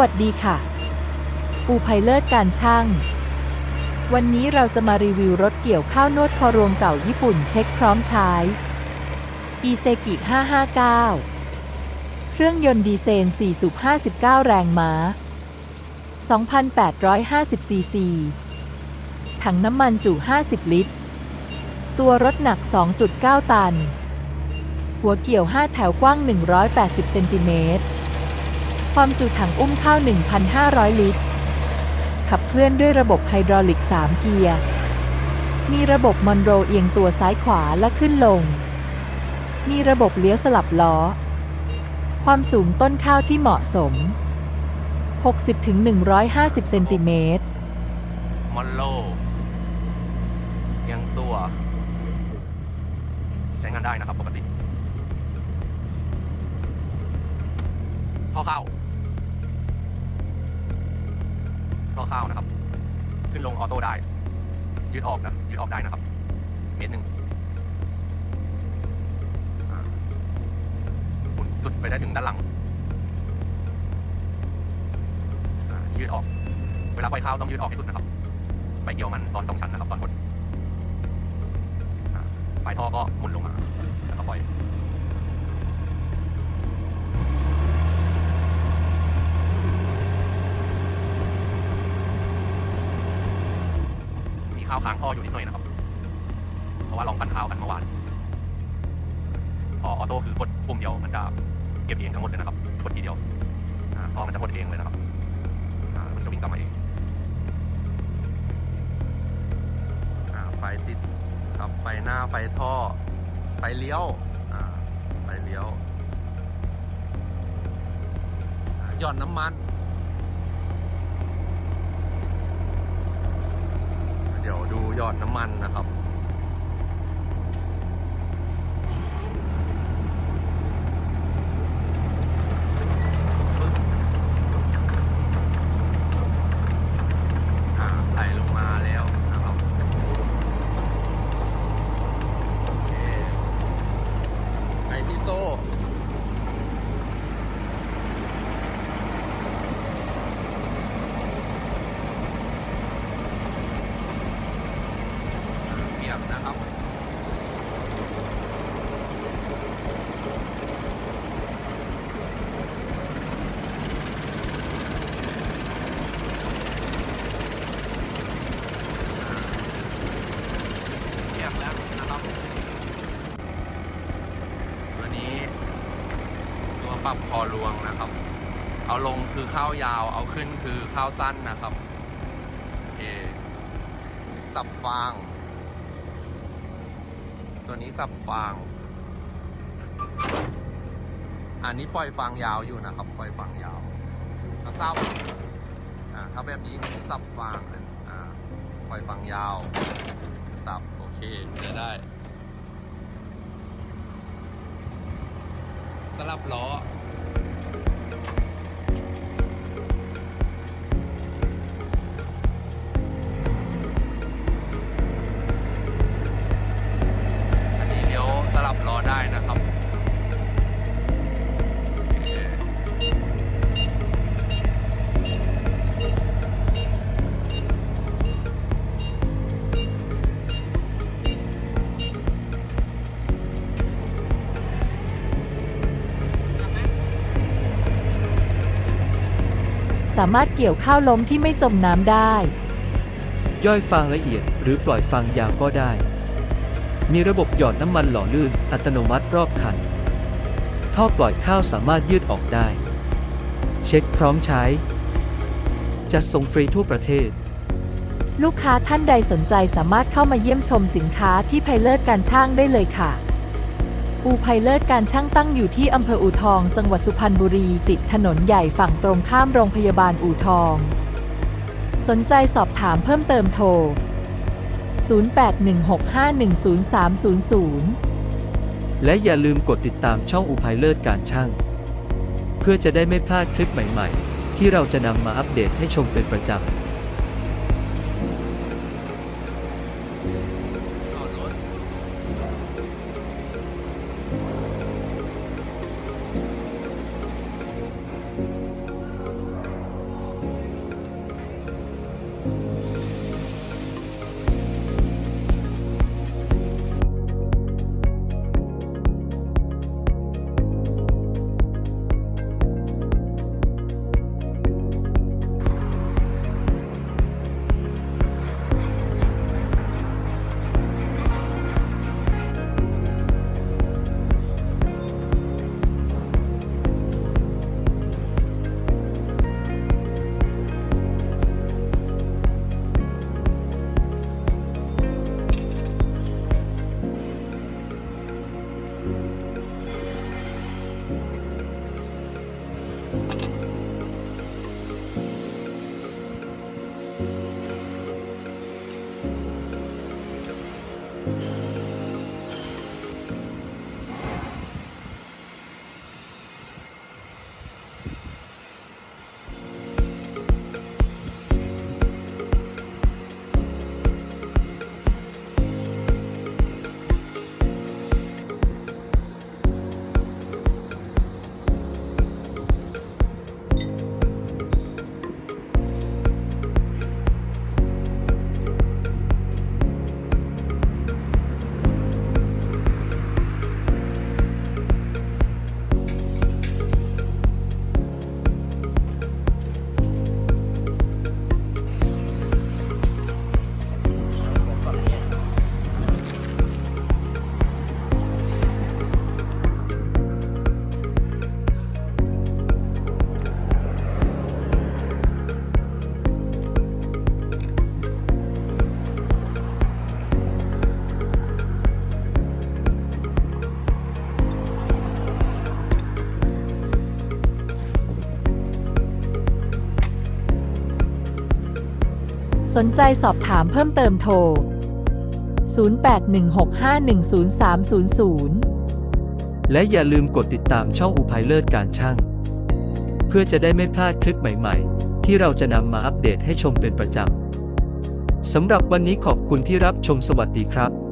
วัสดีค่ะ ปูไพเลิศการช่าง วันนี้เราจะมารีวิวรถเกี่ยวข้าวนวดคอรวงเก่าญี่ปุ่นเช็คพร้อมใช้อีเซกิ 559 เครื่องยนต์ดีเซล4สูบ 59 แรงม้า 2,850 ซีซี ถังน้ำมันจุ 50 ลิตร ตัวรถหนัก 2.9 ตัน หัวเกี่ยว 5 แถวกว้าง 180 เซนติเมตร ความจุถังอุ้มข้าว 1,500 ลิตร ขับเคลื่อนด้วยระบบไฮดรอลิก 3 เกียร์ มีระบบมอนโรเอียงตัวซ้ายขวาและขึ้นลง มีระบบเลี้ยวสลับล้อ ความสูงต้นข้าวที่เหมาะสม 60-150 เซนติเมตร มอนโลยังตัว ใช้งานได้นะครับปกติท่อเข้า ท่อเข้านะครับ ขึ้นลงออโต้ได้ ยืดออกนะ ยืดออกได้นะครับ เมตรหนึ่งหมุนสุดไปได้ถึงด้านหลัง ยืดออก เวลาปล่อยเข้าต้องยืดออกให้สุดนะครับ ไปเกี่ยวมันซ้อนสองชั้นนะครับตอนบนปลายท่อก็หมุนลงมา แล้วก็ปล่อย มีข้าวค้างท่ออยู่นิดหน่อยนะครับ เพราะว่าลองปั่นข้าวกันเมื่อวานพอออโต้คือกดปุ่มเดียวมันจะเก็บเองทั้งหมดเลยนะครับ กดทีเดียวอ่าพอมันจะหมดเองเลยนะครับมันจะวิ่งกลับมาเองอไฟติดครับไฟหน้าไฟท่อ ไฟเลี้ยวไฟเลี้ยวหย่อนน้ำมัน เดี๋ยวดู หยอดน้ำมันนะครับอ่าไหลงมาแล้วนะครับไปที่โซ่ เกียบนะครับ เทียบแล้วนะครับตัวนี้ ตัว ปรับคอรวงนะครับ เอาลงคือข้าวยาว เอาขึ้นคือข้าวสั้นนะครับโอเคสับฟาง ตัวนี้สับฟาง อันนี้ปล่อยฟางยาวอยู่นะครับ ปล่อยฟางยาวถ้าเศร้าอ่าถ้าแบบนี้สับฟางอ่าปล่อยฟางยาว สับโอเคจะได้สลับล้อ สามารถเกี่ยวข้าวล้มที่ไม่จมน้ำได้ ย่อยฟางละเอียดหรือปล่อยฟางยาวก็ได้ มีระบบหยอดน้ำมันหล่อลื่นอัตโนมัติรอบคัน ท่อปล่อยข้าวสามารถยืดออกได้ เช็คพร้อมใช้ จัดส่งฟรีทั่วประเทศลูกค้าท่านใดสนใจสามารถเข้ามาเยี่ยมชมสินค้าที่ไพเลิศการช่างได้เลยค่ะ อูไพเลิศการช่างตั้งอยู่ที่อำเภออู่ทอง จังหวัดสุพรรณบุรี ติดถนนใหญ่ฝั่งตรงข้ามโรงพยาบาลอู่ทอง สนใจสอบถามเพิ่มเติมโทร 0816510300 และอย่าลืมกดติดตามช่องอุภัยเลิศการช่าง เพื่อจะได้ไม่พลาดคลิปใหม่ๆ ที่เราจะนำมาอัปเดตให้ชมเป็นประจำ นใจสอบถามเพิ่มเติมโทร 0816510300 และอย่าลืมกดติดตามช่องอุภัยเลิศการช่าง เพื่อจะได้ไม่พลาดคลิปใหม่ๆ ที่เราจะนำมาอัปเดตให้ชมเป็นประจำสำหรับวันนี้ขอบคุณที่รับชมสวัสดีครับ